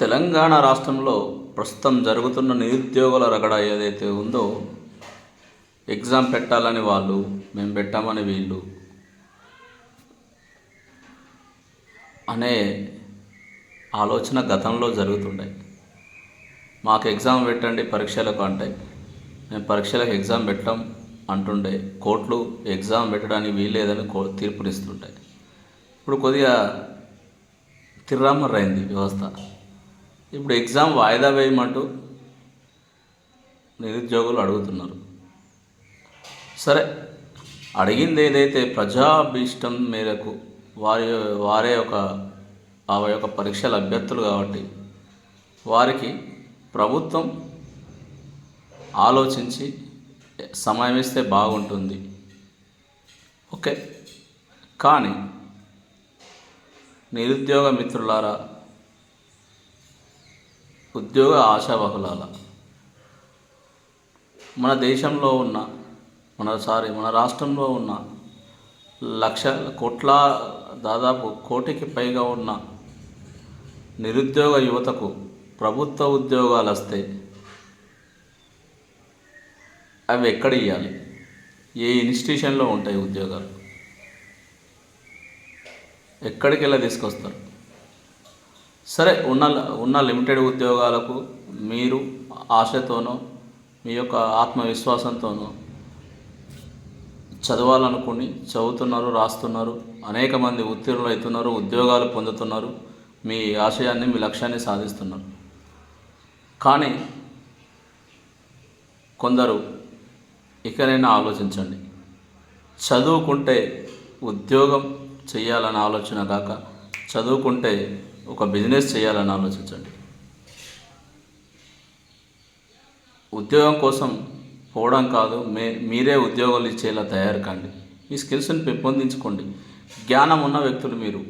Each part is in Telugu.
తెలంగాణ రాష్ట్రంలో ప్రస్తుతం జరుగుతున్న నిరుద్యోగుల రగడ ఏదైతే ఉందో ఎగ్జామ్ పెట్టాలని వాళ్ళు మేము పెట్టామని వీళ్ళు అనే ఆలోచన గతంలో జరుగుతుండే. మాకు ఎగ్జామ్ పెట్టండి పరీక్షలకు అంటే మేము పరీక్షలకు ఎగ్జామ్ పెట్టాం అంటుండే. కోర్టులు ఎగ్జామ్ పెట్టడానికి వీల్లేదని కో తీర్పునిస్తుంటాయి. ఇప్పుడు కొద్దిగా తిర్రామర్రైంది వ్యవస్థ. ఇప్పుడు ఎగ్జామ్ వాయిదా వేయమంటూ నిరుద్యోగులు అడుగుతున్నారు. సరే అడిగింది ఏదైతే ప్రజాభీష్టం మేరకు వారి వారే ఒక ఆ యొక్క పరీక్షల అభ్యర్థులు కాబట్టి వారికి ప్రభుత్వం ఆలోచించి సమయం ఇస్తే బాగుంటుంది. ఓకే. కానీ నిరుద్యోగ మిత్రులారా ఉద్యోగ ఆశావహులాల. మన దేశంలో ఉన్న మన సారీ మన రాష్ట్రంలో ఉన్న లక్ష కోట్ల దాదాపు కోటికి పైగా ఉన్న నిరుద్యోగ యువతకు ప్రభుత్వ ఉద్యోగాలు వస్తే అవి ఎక్కడ ఇవ్వాలి ఏ ఇన్స్టిట్యూషన్లో ఉంటాయి ఉద్యోగాలు? ఎక్కడికి వెళ్ళి తీసుకొస్తారు? సరే ఉన్న ఉన్న లిమిటెడ్ ఉద్యోగాలకు మీరు ఆశతోనో మీ యొక్క ఆత్మవిశ్వాసంతోనో చదవాలనుకుని చదువుతున్నారు రాస్తున్నారు అనేక మంది ఉత్తీర్ణులు అవుతున్నారు ఉద్యోగాలు పొందుతున్నారు మీ ఆశయాన్ని మీ లక్ష్యాన్ని సాధిస్తున్నారు. కానీ కొందరు ఇకనైనా ఆలోచించండి. చదువుకుంటే ఉద్యోగం చేయాలనే ఆలోచన కాక చదువుకుంటే ఒక బిజినెస్ చేయాలని ఆలోచించండి. ఉద్యోగం కోసం పోవడం కాదు మే మీరే ఉద్యోగాలు ఇచ్చేలా తయారు కండి. మీ స్కిల్స్ని పెంపొందించుకోండి. జ్ఞానం ఉన్న వ్యక్తులు మీరు.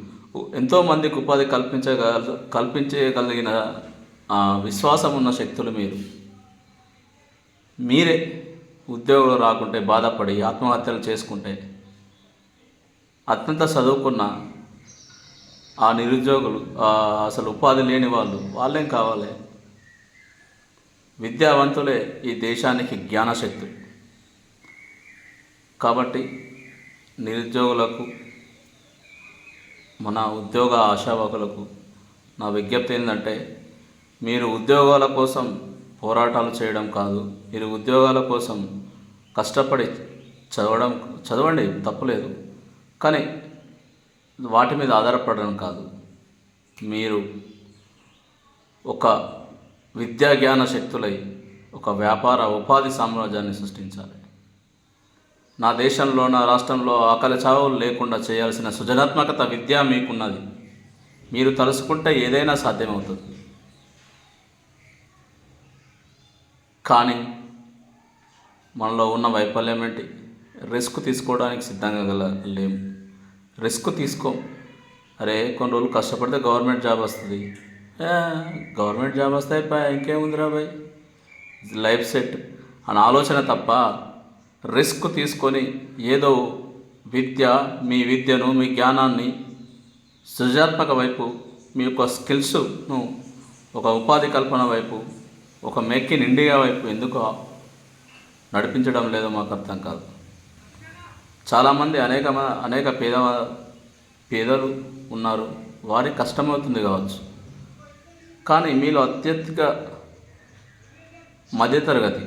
ఎంతోమందికి ఉపాధి కల్పించగల కల్పించగలిగిన విశ్వాసం ఉన్న శక్తులు మీరు. మీరే ఉద్యోగం రాకుంటే బాధపడి ఆత్మహత్యలు చేసుకుంటే అత్యంత చదువుకున్న ఆ నిరుద్యోగులు అసలు ఉపాధి లేని వాళ్ళు వాళ్ళేం కావాలి? విద్యావంతులే ఈ దేశానికి జ్ఞానశక్తి. కాబట్టి నిరుద్యోగులకు మన ఉద్యోగ ఆశావకులకు నా విజ్ఞప్తి ఏంటంటే మీరు ఉద్యోగాల కోసం పోరాటాలు చేయడం కాదు మీరు ఉద్యోగాల కోసం కష్టపడి చదవడం చదవండి తప్పులేదు. కానీ వాటి మీద ఆధారపడడం కాదు. మీరు ఒక విద్యా జ్ఞాన శక్తులై ఒక వ్యాపార ఉపాధి సామ్రాజ్యాన్ని సృష్టించాలి. నా దేశంలో నా రాష్ట్రంలో ఆకలి చావులు లేకుండా చేయాల్సిన సృజనాత్మకత విద్య మీకున్నది. మీరు తలుసుకుంటే ఏదైనా సాధ్యమవుతుంది. కానీ మనలో ఉన్న వైఫల్యం ఏంటి? రిస్క్ తీసుకోవడానికి సిద్ధంగా గల లేము. రిస్క్ తీసుకో. అరే కొన్ని రోజులు కష్టపడితే గవర్నమెంట్ జాబ్ వస్తుంది. గవర్నమెంట్ జాబ్ వస్తే ఇంకేముంది ఇంకేముందిరా బాయ్ లైఫ్ సెట్. అని ఆలోచన తప్ప రిస్క్ తీసుకొని ఏదో విద్య మీ విద్యను మీ జ్ఞానాన్ని సృజనాత్మక వైపు మీ యొక్క స్కిల్స్ను ఒక ఉపాధి కల్పన వైపు ఒక మేక్ ఇన్ ఇండియా వైపు ఎందుకు నడిపించడం లేదో మాకు అర్థం కాదు. చాలామంది అనేక అనేక పేద పేదలు ఉన్నారు. వారికి కష్టమవుతుంది కావచ్చు. కానీ మీలో అత్యధిక మధ్యతరగతి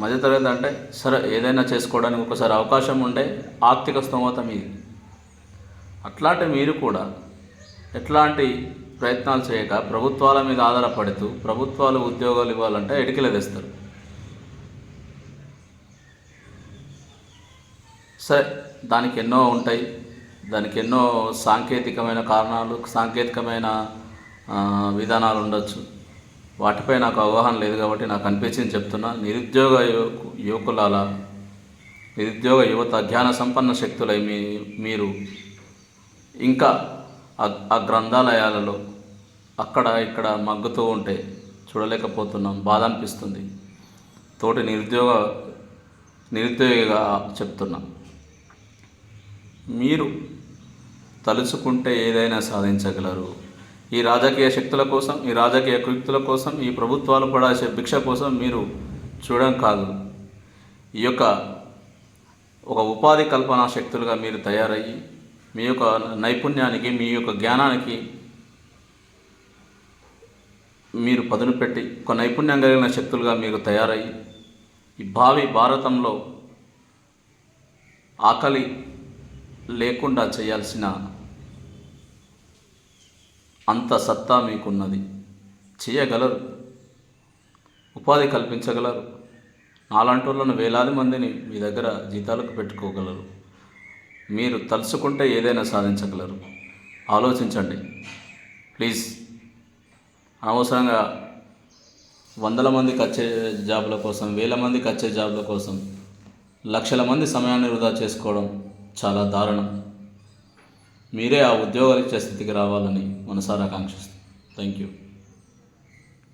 మధ్యతరగతి అంటే సరే ఏదైనా చేసుకోవడానికి ఒకసారి అవకాశం ఉండే ఆర్థిక స్తోమత మీది. అట్లాంటి మీరు కూడా ఎట్లాంటి ప్రయత్నాలు చేయక ప్రభుత్వాల మీద ఆధారపడుతూ ప్రభుత్వాలు ఉద్యోగాలు ఇవ్వాలంటే ఎడికిలే తెస్తారు. సరే దానికి ఎన్నో ఉంటాయి. దానికి ఎన్నో సాంకేతికమైన కారణాలు సాంకేతికమైన విధానాలు ఉండొచ్చు. వాటిపై నాకు అవగాహన లేదు కాబట్టి నాకు అనిపించింది చెప్తున్నా. నిరుద్యోగ యువకులాల నిరుద్యోగ యువత జ్ఞాన సంపన్న శక్తులై మీ మీరు ఇంకా ఆ- గ్రంథాలయాలలో అక్కడ ఇక్కడ మగ్గుతూ ఉంటే చూడలేకపోతున్నాం. బాధ అనిపిస్తుంది. తోటి నిరుద్యోగ నిరుద్యోగిగా చెప్తున్నాం. మీరు తలుచుకుంటే ఏదైనా సాధించగలరు. ఈ రాజకీయ శక్తుల కోసం ఈ రాజకీయ కుయుక్తుల కోసం ఈ ప్రభుత్వాలు పడాల్సే భిక్ష కోసం మీరు చూడడం కాదు. ఈ యొక్క ఒక ఉపాధి కల్పన శక్తులుగా మీరు తయారయ్యి మీ యొక్క నైపుణ్యానికి మీ యొక్క జ్ఞానానికి మీరు పదును పెట్టి ఒక నైపుణ్యం కలిగిన శక్తులుగా మీరు తయారయ్యి ఈ భావి భారతంలో ఆకలి లేకుండా చేయాల్సిన అంత సత్తా మీకున్నది. చేయగలరు. ఉపాధి కల్పించగలరు. నాలాంటి వేలాది మందిని మీ దగ్గర జీతాలకు పెట్టుకోగలరు. మీరు తలుచుకుంటే ఏదైనా సాధించగలరు. ఆలోచించండి. ప్లీజ్. అనవసరంగా వందల మందికి వచ్చే జాబుల కోసం వేల మందికి వచ్చే జాబుల కోసం లక్షల మంది సమయాన్ని వృధా చేసుకోవడం చాలా దారుణం. మీరే ఆ ఉద్యోగాలు ఇచ్చే స్థితికి రావాలని మనసారా ఆకాంక్షిస్తాను థ్యాంక్ యూ